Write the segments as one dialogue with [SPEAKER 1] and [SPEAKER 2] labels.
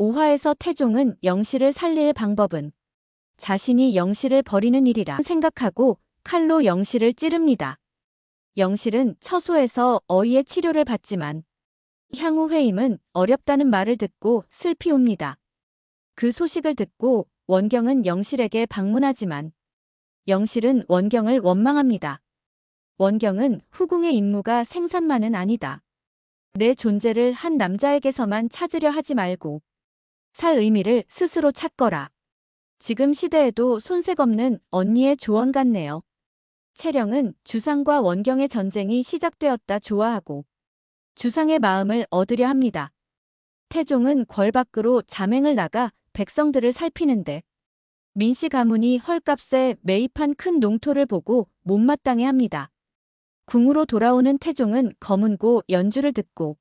[SPEAKER 1] 오화에서 태종은 영씨를 살릴 방법은 자신이 영씨를 버리는 일이라 생각하고 칼로 영씨를 찌릅니다. 영실은 처소에서 어이의 치료를 받지만 향후 회임은 어렵다는 말을 듣고 슬피 옵니다. 그 소식을 듣고 원경은 영실에게 방문하지만 영실은 원경을 원망합니다. 원경은 후궁의 임무가 생산만은 아니다. 내 존재를 한 남자에게서만 찾으려 하지 말고 살 의미를 스스로 찾거라. 지금 시대에도 손색 없는 언니의 조언 같네요. 채령은 주상과 원경의 전쟁이 시작되었다 좋아하고 주상의 마음을 얻으려 합니다. 태종은 궐 밖으로 자맹을 나가 백성들을 살피는데 민씨 가문이 헐값에 매입한 큰 농토를 보고 못마땅해 합니다. 궁으로 돌아오는 태종은 검은고 연주를 듣고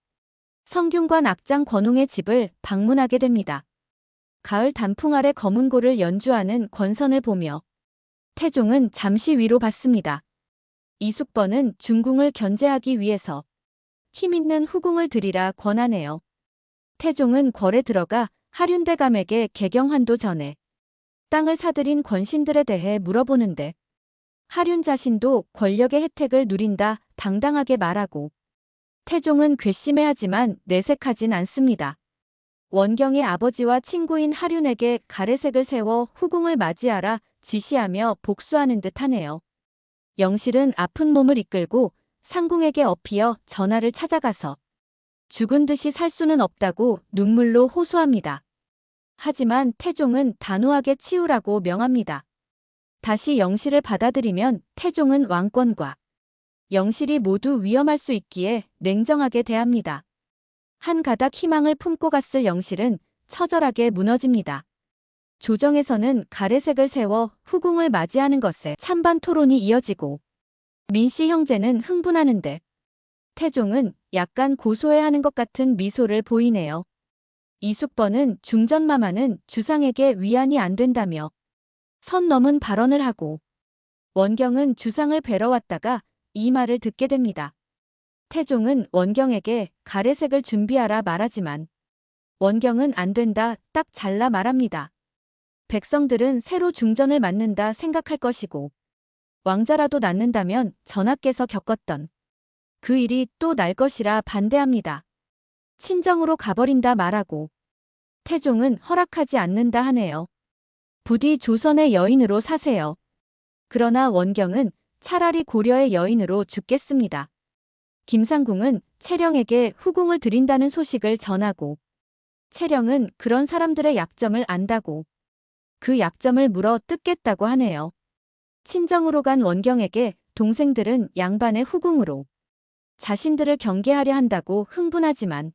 [SPEAKER 1] 성균관 악장 권웅의 집을 방문하게 됩니다. 가을 단풍 아래 검은고를 연주하는 권선을 보며 태종은 잠시 위로 받습니다. 이숙번은 중궁을 견제하기 위해서 힘있는 후궁을 들이라 권하네요. 태종은 궐에 들어가 하륜대감에게 개경환도 전에 땅을 사들인 권신들에 대해 물어보는데 하륜 자신도 권력의 혜택을 누린다 당당하게 말하고 태종은 괘씸해하지만 내색하진 않습니다. 원경의 아버지와 친구인 하륜에게 가래색을 세워 후궁을 맞이하라 지시하며 복수하는 듯 하네요. 영실은 아픈 몸을 이끌고 상궁에게 엎이어 전하를 찾아가서 죽은 듯이 살 수는 없다고 눈물로 호소합니다. 하지만 태종은 단호하게 치우라고 명합니다. 다시 영실을 받아들이면 태종은 왕권과 영실이 모두 위험할 수 있기에 냉정하게 대합니다. 한 가닥 희망을 품고 갔을 영실은 처절하게 무너집니다. 조정에서는 가래색을 세워 후궁을 맞이하는 것에 찬반 토론이 이어지고 민씨 형제는 흥분하는데 태종은 약간 고소해하는 것 같은 미소를 보이네요. 이숙번은 중전마마는 주상에게 위안이 안 된다며 선 넘은 발언을 하고 원경은 주상을 뵈러 왔다가 이 말을 듣게 됩니다. 태종은 원경에게 가래색을 준비하라 말하지만 원경은 안 된다 딱 잘라 말합니다. 백성들은 새로 중전을 맞는다 생각할 것이고 왕자라도 낳는다면 전하께서 겪었던 그 일이 또 날 것이라 반대합니다. 친정으로 가버린다 말하고 태종은 허락하지 않는다 하네요. 부디 조선의 여인으로 사세요. 그러나 원경은 차라리 고려의 여인으로 죽겠습니다. 김상궁은 채령에게 후궁을 드린다는 소식을 전하고 채령은 그런 사람들의 약점을 안다고 그 약점을 물어 뜯겠다고 하네요. 친정으로 간 원경에게 동생들은 양반의 후궁으로 자신들을 경계하려 한다고 흥분하지만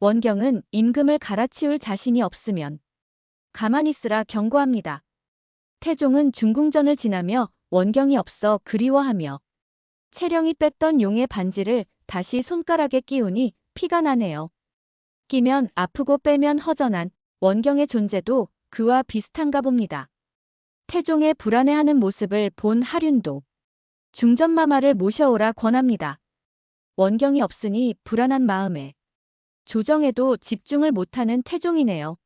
[SPEAKER 1] 원경은 임금을 갈아치울 자신이 없으면 가만히 있으라 경고합니다. 태종은 중궁전을 지나며 원경이 없어 그리워하며 채령이 뺐던 용의 반지를 다시 손가락에 끼우니 피가 나네요. 끼면 아프고 빼면 허전한 원경의 존재도 그와 비슷한가 봅니다. 태종의 불안해하는 모습을 본 하륜도 중전마마를 모셔오라 권합니다. 원경이 없으니 불안한 마음에 조정에도 집중을 못하는 태종이네요.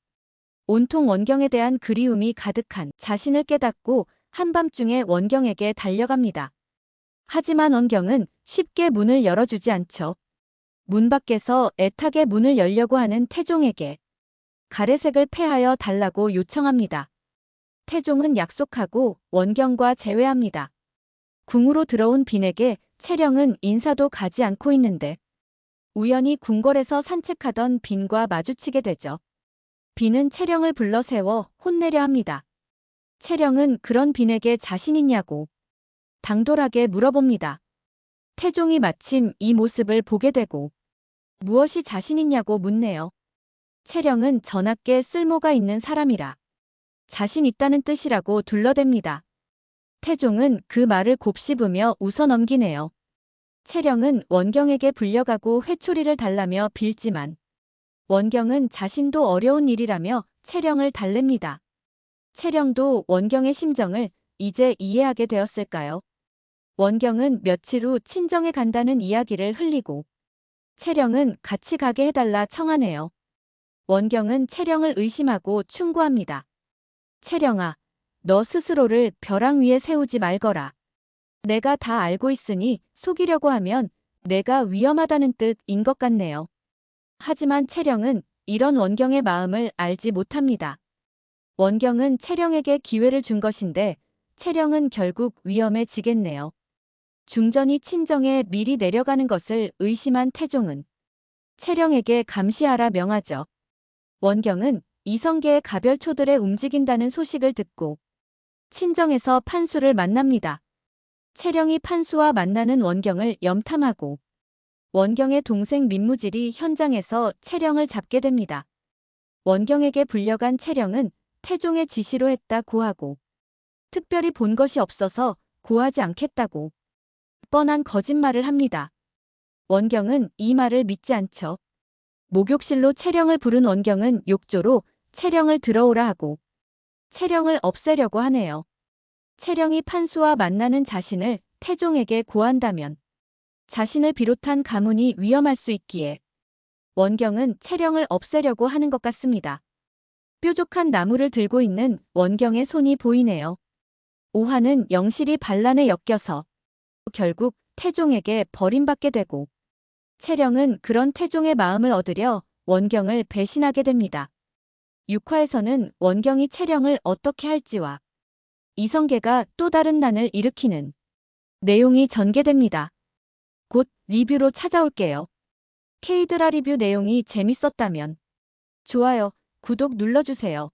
[SPEAKER 1] 온통 원경에 대한 그리움이 가득한 자신을 깨닫고 한밤중에 원경에게 달려갑니다. 하지만 원경은 쉽게 문을 열어주지 않죠. 문 밖에서 애타게 문을 열려고 하는 태종에게 가래색을 패하여 달라고 요청합니다. 태종은 약속하고 원경과 재회합니다. 궁으로 들어온 빈에게 채령은 인사도 가지 않고 있는데 우연히 궁궐에서 산책하던 빈과 마주치게 되죠. 빈은 채령을 불러 세워 혼내려 합니다. 채령은 그런 빈에게 자신 있냐고 당돌하게 물어봅니다. 태종이 마침 이 모습을 보게 되고 무엇이 자신 있냐고 묻네요. 채령은 전하께 쓸모가 있는 사람이라 자신 있다는 뜻이라고 둘러댑니다. 태종은 그 말을 곱씹으며 웃어 넘기네요. 채령은 원경에게 불려가고 회초리를 달라며 빌지만 원경은 자신도 어려운 일이라며 채령을 달랩니다. 채령도 원경의 심정을 이제 이해하게 되었을까요? 원경은 며칠 후 친정에 간다는 이야기를 흘리고 채령은 같이 가게 해달라 청하네요. 원경은 채령을 의심하고 충고합니다. 채령아, 너 스스로를 벼랑 위에 세우지 말거라. 내가 다 알고 있으니 속이려고 하면 내가 위험하다는 뜻인 것 같네요. 하지만 채령은 이런 원경의 마음을 알지 못합니다. 원경은 채령에게 기회를 준 것인데 채령은 결국 위험해지겠네요. 중전이 친정에 미리 내려가는 것을 의심한 태종은 채령에게 감시하라 명하죠. 원경은 이성계의 가별초들에 움직인다는 소식을 듣고 친정에서 판수를 만납니다. 채령이 판수와 만나는 원경을 염탐하고 원경의 동생 민무질이 현장에서 채령을 잡게 됩니다. 원경에게 불려간 채령은 태종의 지시로 했다 고하고 특별히 본 것이 없어서 고하지 않겠다고 뻔한 거짓말을 합니다. 원경은 이 말을 믿지 않죠. 목욕실로 채령을 부른 원경은 욕조로 채령을 들어오라 하고 채령을 없애려고 하네요. 채령이 판수와 만나는 자신을 태종에게 고한다면 자신을 비롯한 가문이 위험할 수 있기에 원경은 채령을 없애려고 하는 것 같습니다. 뾰족한 나무를 들고 있는 원경의 손이 보이네요. 오화는 영실이 반란에 엮여서 결국 태종에게 버림받게 되고 채령은 그런 태종의 마음을 얻으려 원경을 배신하게 됩니다. 6화에서는 원경이 채령을 어떻게 할지와 이성계가 또 다른 난을 일으키는 내용이 전개됩니다. 곧 리뷰로 찾아올게요. K드라 리뷰 내용이 재밌었다면 좋아요, 구독 눌러주세요.